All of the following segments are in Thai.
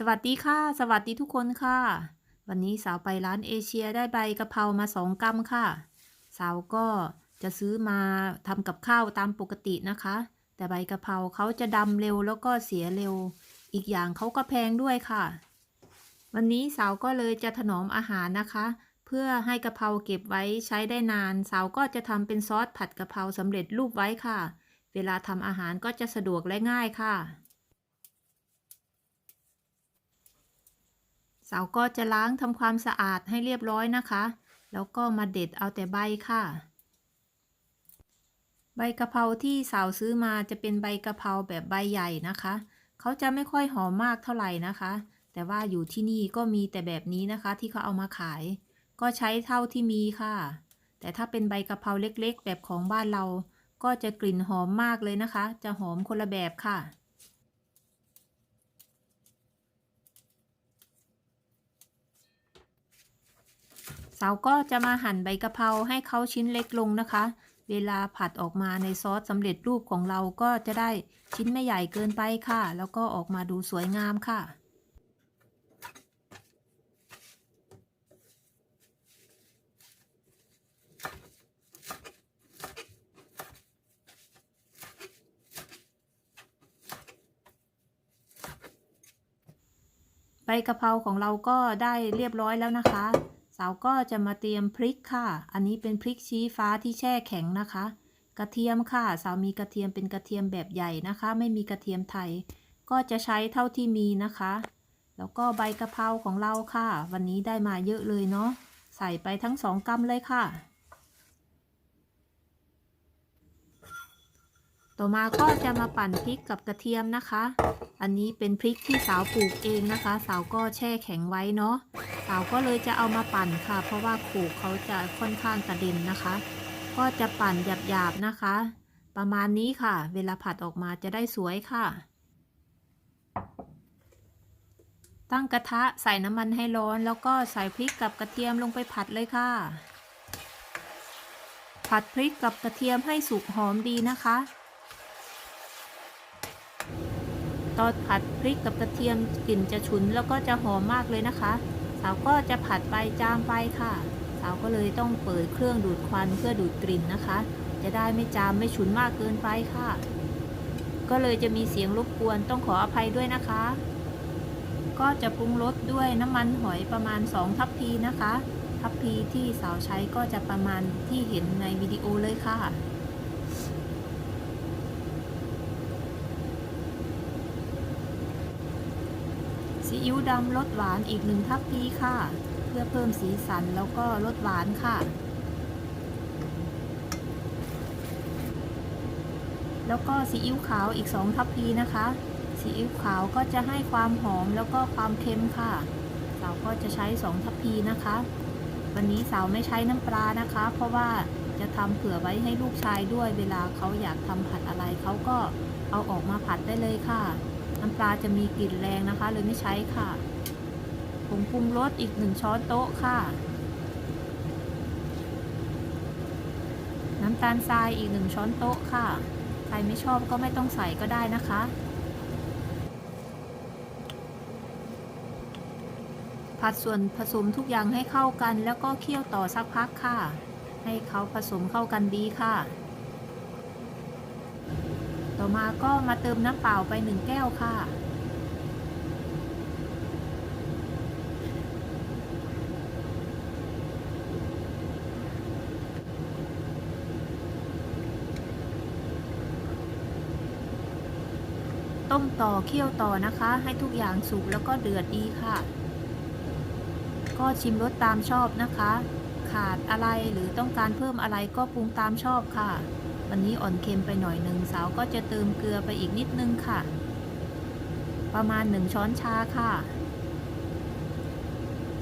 สวัสดีค่ะ สวัสดีทุกคนค่ะ วันนี้สาวไปร้านเอเชียได้ใบกะเพรามาสองกรัมค่ะ สาวก็จะซื้อมาทำกับข้าวตามปกตินะคะ แต่ใบกะเพราเขาจะดำเร็วแล้วก็เสียเร็ว อีกอย่างเขาก็แพงด้วยค่ะ วันนี้สาวก็เลยจะถนอมอาหารนะคะ เพื่อให้กะเพราเก็บไว้ใช้ได้นาน สาวก็จะทำเป็นซอสผัดกะเพราสำเร็จรูปไว้ค่ะ เวลาทำอาหารก็จะสะดวกและง่ายค่ะ สาก็จะล้างทำความสะอาดให้เรียบร้อยนะคะ แล้วก็มาเด็ดเอาแต่ใบค่ะ ใบกะเพราที่สาวซื้อมาจะเป็นใบกะเพราแบบใบใหญ่นะคะ เขาจะไม่ค่อยหอมมากเท่าไหร่นะคะ แต่ว่าอยู่ที่นี่ก็มีแต่แบบนี้นะคะ ที่เขาเอามาขาย ก็ใช้เท่าที่มีค่ะ แต่ถ้าเป็นใบกะเพราเล็กๆ แบบของบ้านเรา ก็จะกลิ่นหอมมากเลยนะคะ จะหอมคนละแบบค่ะ สาวก็จะมาหั่นใบกะเพราให้เขาชิ้นเล็กลงนะคะ เวลาผัดออกมาในซอสสำเร็จรูปของเราก็จะได้ชิ้นไม่ใหญ่เกินไปค่ะ แล้วก็ออกมาดูสวยงามค่ะใบกะเพราของเราก็ได้เรียบร้อยแล้วนะคะ สาวก็จะมาเตรียมพริกค่ะ อันนี้เป็นพริกชี้ฟ้าที่แช่แข็งนะคะ กระเทียมค่ะ สาวมีกระเทียมเป็นกระเทียมแบบใหญ่นะคะ ไม่มีกระเทียมไทย ก็จะใช้เท่าที่มีนะคะ แล้วก็ใบกะเพราของเราค่ะ วันนี้ได้มาเยอะเลยเนาะ ใส่ไปทั้งสองกรัมเลยค่ะ ต่อมาก็จะมาปั่นพริกกับกระเทียมนะคะ อันนี้เป็นพริกที่สาวปลูกเองนะคะ สาวก็แช่แข็งไว้เนาะ สาวก็เลยจะเอามาปั่นค่ะ เพราะว่าโขกเขาจะค่อนข้างกระเด็นนะคะ ก็จะปั่นหยาบๆนะคะ ประมาณนี้ค่ะ เวลาผัดออกมาจะได้สวยค่ะ ตั้งกระทะใส่น้ำมันให้ร้อน แล้วก็ใส่พริกกับกระเทียมลงไปผัดเลยค่ะ ผัดพริกกับกระเทียมให้สุกหอมดีนะคะตอนผัดพริกกับกระเทียมกลิ่นจะฉุนแล้วก็จะหอมมากเลยนะคะ สาวก็จะผัดไปจามไปค่ะ สาวก็เลยต้องเปิดเครื่องดูดควันเพื่อดูดกลิ่นนะคะ จะได้ไม่จามไม่ฉุนมากเกินไปค่ะ ก็เลยจะมีเสียงรบกวนต้องขออภัยด้วยนะคะ ก็จะปรุงรสด้วยน้ำมันหอยประมาณ 2 ทัพพีนะคะ ทัพพีที่สาวใช้ก็จะประมาณที่เห็นในวิดีโอเลยค่ะ ซีอิ๊วดำรสหวานอีกหนึ่งทัพพีค่ะ เพื่อเพิ่มสีสันแล้วก็รสหวานค่ะ แล้วก็ซีอิ๊วขาวอีก2ทัพพีนะคะซีอิ๊วขาวก็จะให้ความหอมแล้วก็ความเค็มค่ะ สาวก็จะใช้2ทัพพีนะคะ วันนี้สาวไม่ใช้น้ำปลานะคะ เพราะว่าจะทำเผื่อไว้ให้ลูกชายด้วย เวลาเขาอยากทำผัดอะไรเขาก็เอาออกมาผัดได้เลยค่ะ น้ำปลาจะมีกลิ่นแรงนะคะ เลยไม่ใช้ค่ะผงปรุงรสอีกหนึ่งช้อนโต๊ะค่ะ น้ำตาลทรายอีกหนึ่งช้อนโต๊ะค่ะ ใครไม่ชอบก็ไม่ต้องใส่ก็ได้นะคะผัดส่วนผสมทุกอย่างให้เข้ากันแล้วก็เคี่ยวต่อสักพักค่ะ ให้เขาผสมเข้ากันดีค่ะ ต่อมาก็มาเติมน้ำเปล่าไปหนึ่งแก้วค่ะ ต้มต่อเคี่ยวต่อนะคะ ให้ทุกอย่างสุกแล้วก็เดือดดีค่ะ ก็ชิมรสตามชอบนะคะ ขาดอะไรหรือต้องการเพิ่มอะไรก็ปรุงตามชอบค่ะ วันนี้อ่อนเค็มไปหน่อยหนึ่งสาวก็จะเติมเกลือไปอีกนิดนึงค่ะ ประมาณหนึ่งช้อนชาค่ะ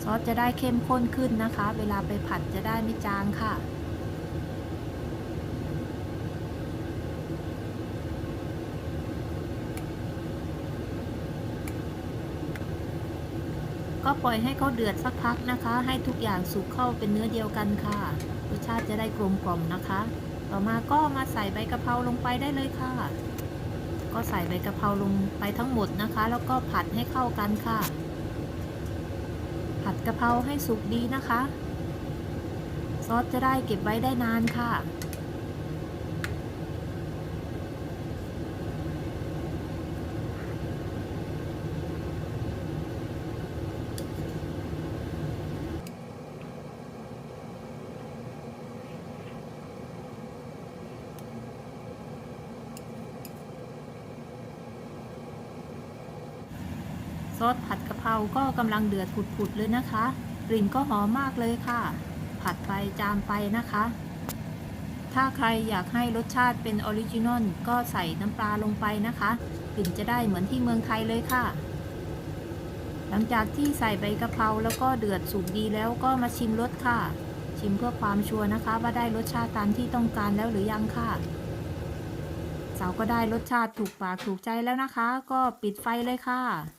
ซอสจะได้เข้มข้นขึ้นนะคะ เวลาไปผัดจะได้ไม่จางค่ะก็ปล่อยให้เขาเดือดสักพักนะคะ ให้ทุกอย่างสุกเข้าเป็นเนื้อเดียวกันค่ะ รสชาติจะได้กลมกล่อมนะคะ ต่อมาก็มาใส่ใบกะเพราลงไปได้เลยค่ะ ก็ใส่ใบกะเพราลงไปทั้งหมดนะคะ แล้วก็ผัดให้เข้ากันค่ะ ผัดกะเพราให้สุกดีนะคะ ซอสจะได้เก็บไว้ได้นานค่ะ อสผัดกะเพราก็กำลังเดือดผุดๆเลยนะคะ กลิ่นก็หอมมากเลยค่ะ ผัดไปจามไปนะคะ ถ้าใครอยากให้รสชาติเป็นออริจินอลก็ใส่น้ำปลาลงไปนะคะ กลิ่นจะได้เหมือนที่เมืองไทยเลยค่ะ หลังจากที่ใส่ใบกะเพราแล้วก็เดือดสุกดีแล้วก็มาชิมรสค่ะ ชิมเพื่อความชัวร์นะคะ ว่าได้รสชาติตามที่ต้องการแล้วหรือยังค่ะสาวก็ได้รสชาติถูกปากถูกใจแล้วนะคะ ก็ปิดไฟเลยค่ะ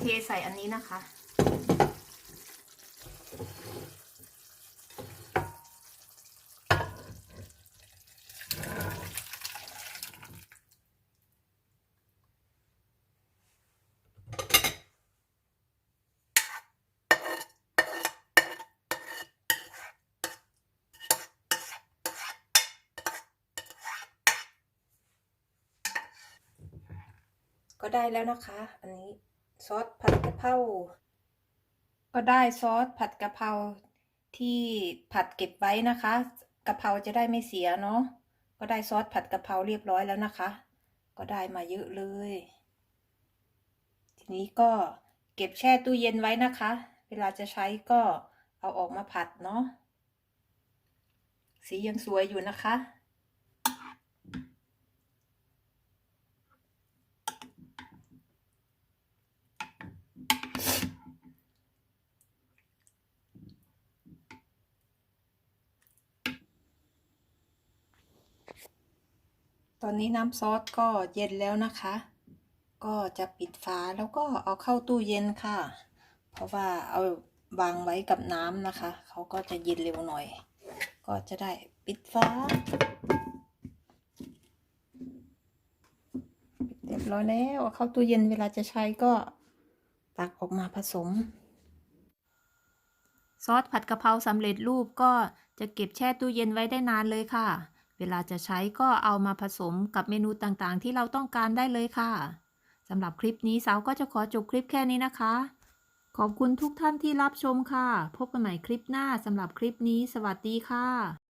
เทใส่อันนี้นะคะ ก็ได้แล้วนะคะ อันนี้ ซอสผัดกะเพราก็ได้ซอสผัดกะเพราที่ผัดเก็บไว้นะคะกะเพราจะได้ไม่เสียเนาะก็ได้ซอสผัดกะเพราเรียบร้อยแล้วนะคะ ก็ได้มาเยอะเลย ทีนี้ก็เก็บแช่ตู้เย็นไว้นะคะ เวลาจะใช้ก็เอาออกมาผัดเนาะสียังสวยอยู่นะคะ ตอนนี้น้ำซอสก็เย็นแล้วนะคะ ก็จะปิดฝาแล้วก็เอาเข้าตู้เย็นค่ะ เพราะว่าเอาวางไว้กับน้ำนะคะ เขาก็จะเย็นเร็วหน่อย ก็จะได้ปิดฝาปเรียบร้อยแล้วเอาเข้าตู้เย็นเวลาจะใช้ก็ตักออกมาผสม ซอสผัดกะเพราสำเร็จรูปก็จะเก็บแช่ตู้เย็นไว้ได้นานเลยค่ะ เวลาจะใช้ก็เอามาผสมกับเมนูต่างๆ ที่เราต้องการได้เลยค่ะสำหรับคลิปนี้สาวก็จะขอจบคลิปแค่นี้นะคะ ขอบคุณทุกท่านที่รับชมค่ะ พบกันใหม่คลิปหน้าสำหรับคลิปนี้ สวัสดีค่ะ